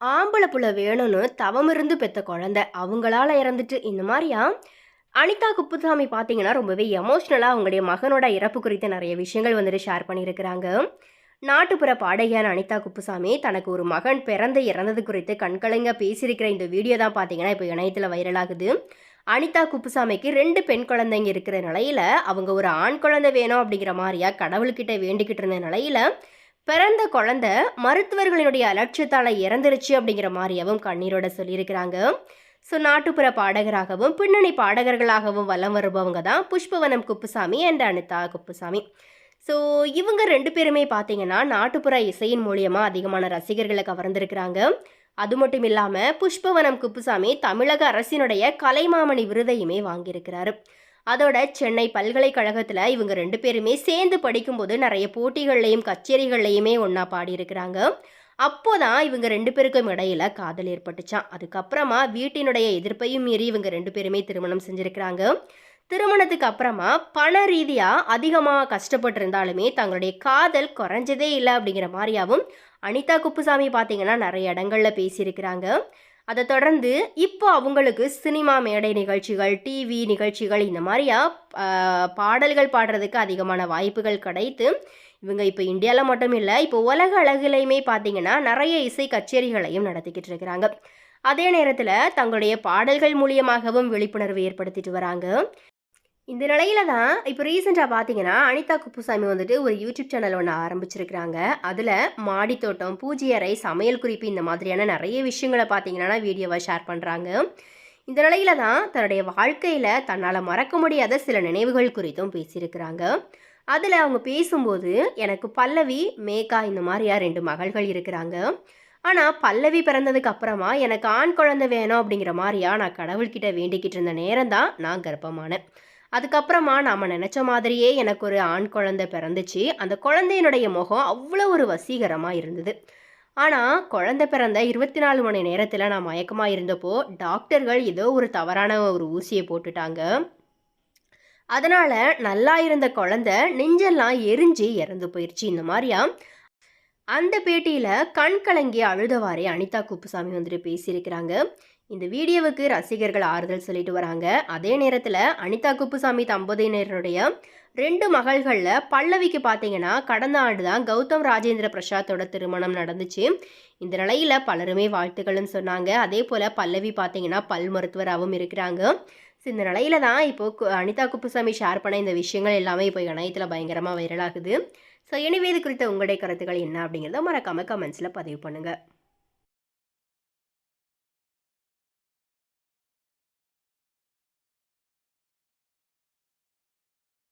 ஆம்பளை புள்ள வேணும்னு தவம் இருந்து பெத்த குழந்தை. அவங்களால இறந்துட்டு இந்த மாதிரியா? அனிதா குப்புசாமி பார்த்தீங்கன்னா ரொம்பவே எமோஷ்னலாக அவங்களுடைய மகனோட இறப்பு குறித்து நிறைய விஷயங்கள் வந்துட்டு ஷேர் பண்ணியிருக்கிறாங்க. நாட்டுப்புற பாடகியான அனிதா குப்புசாமி தனக்கு ஒரு மகன் பிறந்து இறந்தது குறித்து கண்கலைங்க பேசியிருக்கிற இந்த வீடியோ தான் பார்த்தீங்கன்னா இப்போ இணையத்தில் வைரலாகுது அனிதா குப்புசாமிக்கு ரெண்டு பெண் குழந்தைங்க இருக்கிற நிலையில் அவங்க ஒரு ஆண் குழந்தை வேணும் அப்படிங்கிற மாதிரியா கடவுள்கிட்ட வேண்டிக்கிட்டு இருந்த நிலையில் பிறந்த குழந்தை மருத்துவர்களினுடைய அலட்சியத்தால் இறந்துருச்சு அப்படிங்கிற மாதிரியாவும் கண்ணீரோட சொல்லியிருக்கிறாங்க. ஸோ நாட்டுப்புற பாடகராகவும் பின்னணி பாடகர்களாகவும் வலம் வருபவங்க தான் புஷ்பவனம் குப்புசாமி அண்ட் அனிதா குப்புசாமி. ஸோ இவங்க ரெண்டு பேருமே பார்த்தீங்கன்னா நாட்டுப்புற இசையின் மூலியமாக அதிகமான ரசிகர்களை கவர்ந்திருக்கிறாங்க. அது மட்டும் இல்லாமல் புஷ்பவனம் குப்புசாமி தமிழக அரசினுடைய கலைமாமணி விருதையுமே வாங்கியிருக்கிறாரு. அதோட சென்னை பல்கலைக்கழகத்தில் இவங்க ரெண்டு பேருமே சேர்ந்து படிக்கும்போது நிறைய போட்டிகள்லையும் கச்சேரிகள்லையுமே ஒன்றா பாடியிருக்கிறாங்க. அப்போதான் இவங்க ரெண்டு பேருக்கும் இடையில காதல் ஏற்பட்டுச்சான் அதுக்கப்புறமா வீட்டினுடைய எதிர்ப்பையும் மீறி இவங்க ரெண்டு பேருமே திருமணம் செஞ்சுருக்கிறாங்க. திருமணத்துக்கு அப்புறமா பண ரீதியாக அதிகமாக கஷ்டப்பட்டிருந்தாலுமே தங்களுடைய காதல் குறைஞ்சதே இல்லை அப்படிங்கிற மாதிரியாவும் அனிதா குப்புசாமி பார்த்தீங்கன்னா நிறைய இடங்களில் பேசியிருக்கிறாங்க. அதை தொடர்ந்து இப்போ அவங்களுக்கு சினிமா மேடை நிகழ்ச்சிகள் டிவி நிகழ்ச்சிகள் இந்த மாதிரியா பாடல்கள் பாடுறதுக்கு அதிகமான வாய்ப்புகள் கிடைத்து இவங்க இப்போ இந்தியாவில் மட்டும் இல்லை இப்போ உலக அளவிலையுமே பார்த்தீங்கன்னா நிறைய இசை கச்சேரிகளையும் நடத்திக்கிட்டு இருக்கிறாங்க. அதே நேரத்தில் தங்களுடைய பாடல்கள் மூலியமாகவும் விழிப்புணர்வு ஏற்படுத்திட்டு வராங்க. இந்த நிலையில தான் இப்போ ரீசெண்டாக பார்த்தீங்கன்னா அனிதா குப்புசாமி வந்துட்டு ஒரு யூடியூப் சேனல் ஒன்று ஆரம்பிச்சிருக்கிறாங்க. அதில் மாடித்தோட்டம் பூஜை அறை சமையல் குறிப்பு இந்த மாதிரியான நிறைய விஷயங்களை பார்த்தீங்கன்னா வீடியோவை ஷேர் பண்ணுறாங்க இந்த நிலையில தான் தன்னுடைய வாழ்க்கையில் தன்னால் மறக்க முடியாத சில நினைவுகள் குறித்தும் பேசியிருக்கிறாங்க. அதில் அவங்க பேசும்போது எனக்கு பல்லவி மேகா இந்த மாதிரியா ரெண்டு மகள்கள் இருக்கிறாங்க. ஆனால் பல்லவி பிறந்ததுக்கு அப்புறமா எனக்கு ஆண் குழந்தை வேணும் அப்படிங்கிற மாதிரியா நான் கடவுள்கிட்ட வேண்டிக்கிட்டு இருந்த நேரம் தான் நான் கர்ப்பமானேன். அதுக்கப்புறமா நாம் நினச்ச மாதிரியே எனக்கு ஒரு ஆண் குழந்தை பிறந்துச்சு. அந்த குழந்தையினுடைய முகம் அவ்வளோ ஒரு வசீகரமாக இருந்தது. ஆனால் குழந்தை பிறந்த இருபத்தி நாலு மணி நேரத்தில் நான் மயக்கமாக இருந்தப்போ டாக்டர்கள் ஏதோ ஒரு தவறான ஒரு ஊசியை போட்டுட்டாங்க. அதனால் நல்லா இருந்த குழந்தை நெஞ்செல்லாம் எரிஞ்சு இறந்து போயிடுச்சு இந்த மாதிரியா? அந்த பேட்டியில் கண் கலங்கி அழுதவாறே அனிதா குப்புசாமி வந்துட்டு பேசியிருக்கிறாங்க. இந்த வீடியோவுக்கு ரசிகர்கள் ஆறுதல் சொல்லிட்டு வராங்க. அதே நேரத்தில் அனிதா குப்புசாமி தம்பதியினருடைய ரெண்டு மகள்களில் பல்லவிக்கு பார்த்தீங்கன்னா கடந்த ஆண்டு தான் கௌதம் ராஜேந்திர பிரசாத்தோட திருமணம் நடந்துச்சு. இந்த நிலையில் பலருமே வாழ்த்துக்கள்னு சொன்னாங்க. அதே போல் பல்லவி பார்த்தீங்கன்னா பல் மருத்துவராகவும் இருக்கிறாங்க. ஸோ இந்த நிலையில தான் இப்போது அனிதா குப்புசாமி ஷேர் பண்ண இந்த விஷயங்கள் எல்லாமே இப்போ இணையத்தில் பயங்கரமாக வைரலாகுது ஸோ எனவே இது குறித்த உங்களுடைய கருத்துக்கள் என்ன அப்படிங்கிறத மறக்காமல் கமெண்ட்ஸில் பதிவு பண்ணுங்கள்